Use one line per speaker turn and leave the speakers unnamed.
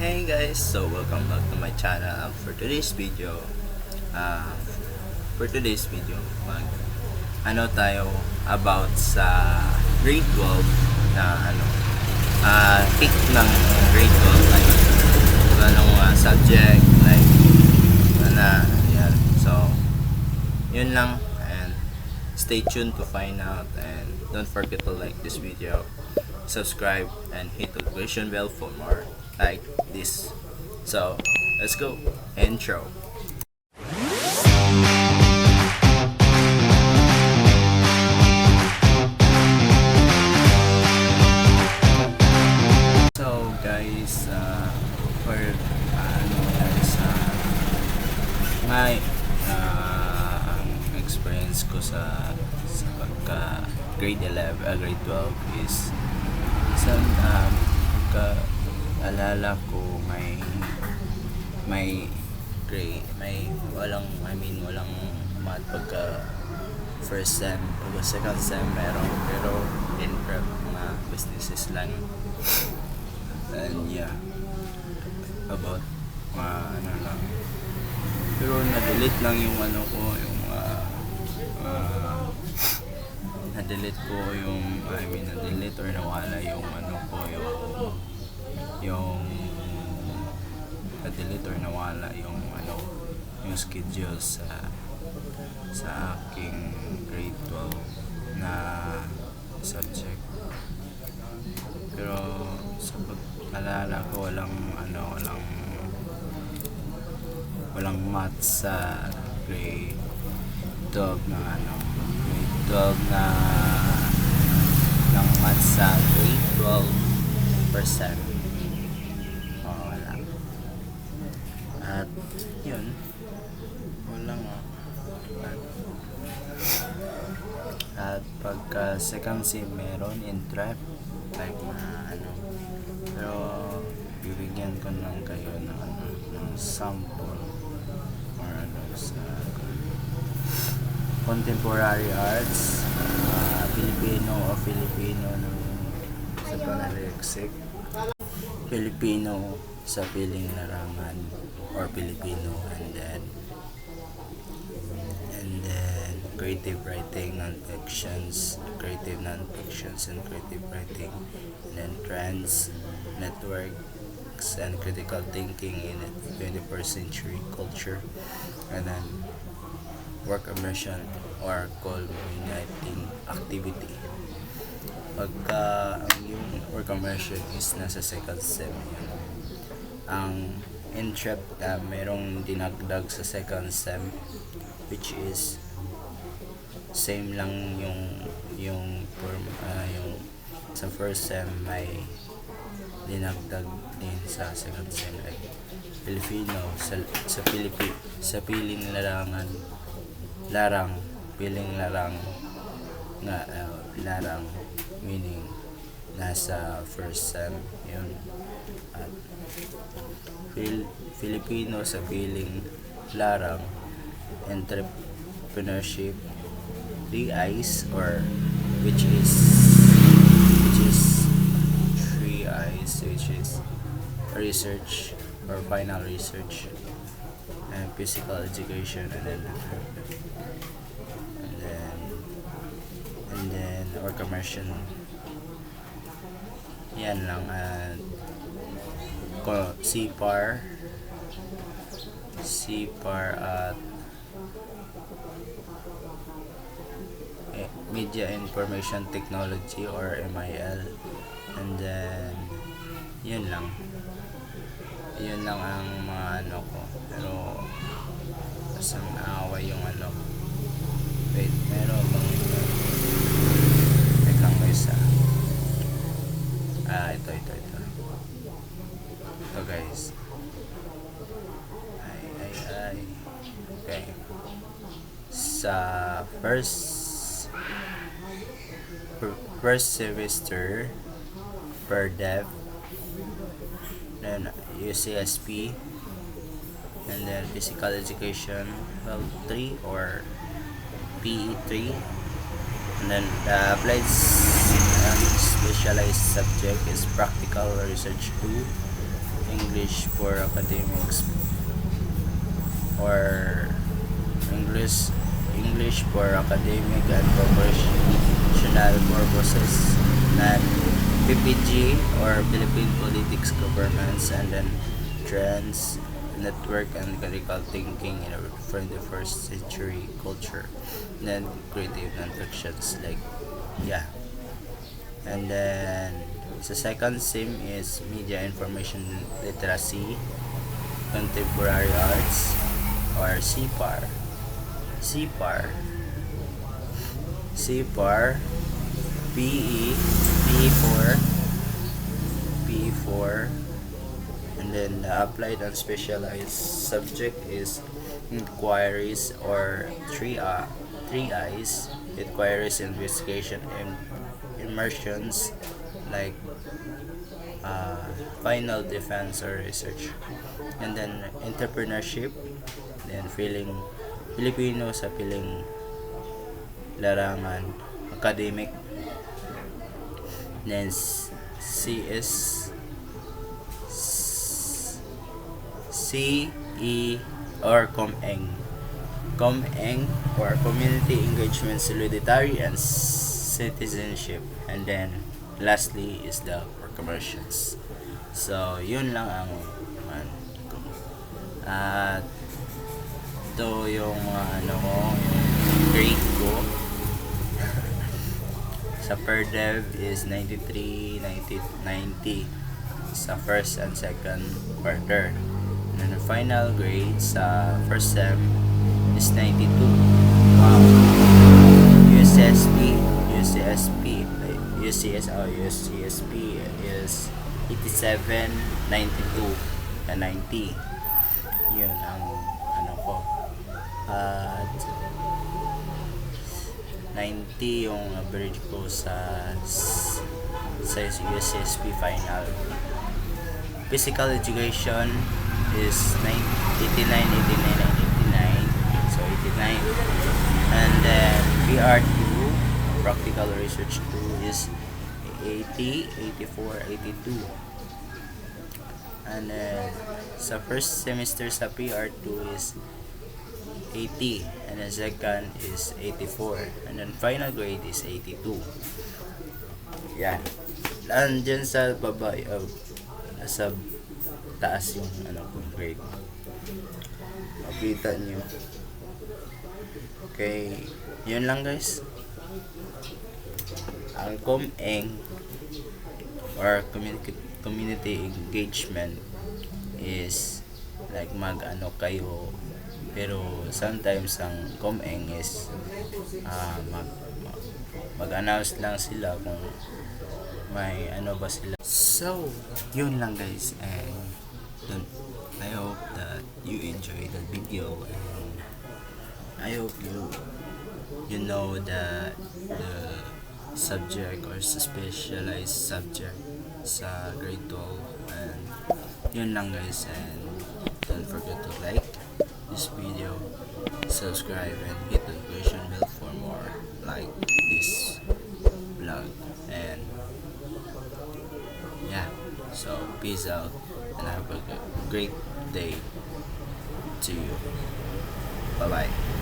Hey guys, so welcome back to my channel. Um, for today's video, uh, for today's video, mag ano tayo about sa grade 12 na ano, uh, pick ng grade 12 like anong uh, subject like ano, yan. So, yun lang and stay tuned to find out and don't forget to like this video subscribe and hit the notification bell for more like this. So let's go. Intro. So guys uh, for ano guys uh, ngay uh, experience ko sa sa pagka grade 11 uh, grade 12 is isang um, pagka alala ko may may grade may walang I mean walang math pagka first sem. O second sem meron. Pero in prep mga businesses lang. And yeah. About mga ano lang. Pero na-delete lang yung ano ko yung mga uh, na-delete ko yung I mean na-delete or nawala yung ano ko yung yung na-delete or nawala yung ano yung schedule sa sa aking grade 12 na subject. Pero sa pag-alala ko walang ano walang walang math sa grade 12 na ano grade 12 na ng math sa grade 12 percent oh, wala at yun wala nga at, at pagka second sim meron in trap. Like na ano. Pero bibigyan ko lang kayo ng ano ng sample. Or ano sa contemporary arts. Uh, Filipino o Filipino ng sa panaliksik. Filipino sa piling larangan or Filipino and then creative writing non-fictions creative non-fictions and creative writing and then trans networks and critical thinking in the 21st century culture. And then work immersion or culminating activity. Pagka ang yung work immersion is nasa second sem yun ang entrep uh, merong dinagdag sa second sem which is same lang yung yung form uh, yung sa first sem may dinagdag din sa second sem like Filipino sa sa Pilipi sa piling larangan larang piling larang nga uh, larang meaning nasa first sem yun. At Fil- Filipino sa piling larang entrepreneurship three eyes or which is which is three eyes which is research or final research and physical education and then and then and then or commercial. Yan lang at ko CPAR CPAR at Media Information Technology or MIL and then yun lang. Yun lang ang mga ano ko. Pero asang naawa yung ano? Wait meron bang teka mo isa. Ah ito ito ito. Ito guys. Ay ay ay. Okay. Sa first first semester per dev then UCSP and then physical education well 3 or PE 3 and then the applied specialized subject is practical research 2 English for academics or English English for academic and professional purposes not PPG or Philippine Politics Governments and then Trends Network and Critical Thinking in a 21st Century Culture. And then creative non-fictions like yeah. And then the second sim is Media Information Literacy Contemporary Arts or CPAR CPAR CPAR PE PE4 PE4 and then the applied and specialized subject is inquiries or three uh, three eyes inquiries investigation and immersions like uh, final defense or research. And then entrepreneurship then feeling Filipino sa piling larangan. Academic then CS C E or ComEng. ComEng or Community Engagement Solidarity and Citizenship. And then lastly is the proclamations so yun lang ang man at ito yung mga ano ko grade ko sa per dev is 93 90 90 sa first and second quarter. And then the final grade sa first sem is 92 wow. USSP UCSP UCS oh, UCSP is 87 92 na 90 yun ang ano ko. At 90 yung average ko sa sa USSP final. Physical education is 9, 89 89 89 so 89 and then PR2 practical research 2 is 80 84 82 and then sa first semester sa PR2 is 80 and then second is 84 and then final grade is 82 yan. Andyan sa baba uh, nasa taas yung ano ko grade. Makita nyo. Okay. Yun lang guys. Ang ComEng or community engagement is like mag ano kayo pero sometimes ang ComEng is ah, mag, mag mag-announce lang sila kung may ano ba sila. So yun lang guys and don't, I hope that you enjoy the video and I hope you you know the the subject or specialized subject sa grade 12 and yun lang guys and don't forget to like this video subscribe and hit the notification bell for more like this vlog. And yeah so peace out and have a great day to you. Bye bye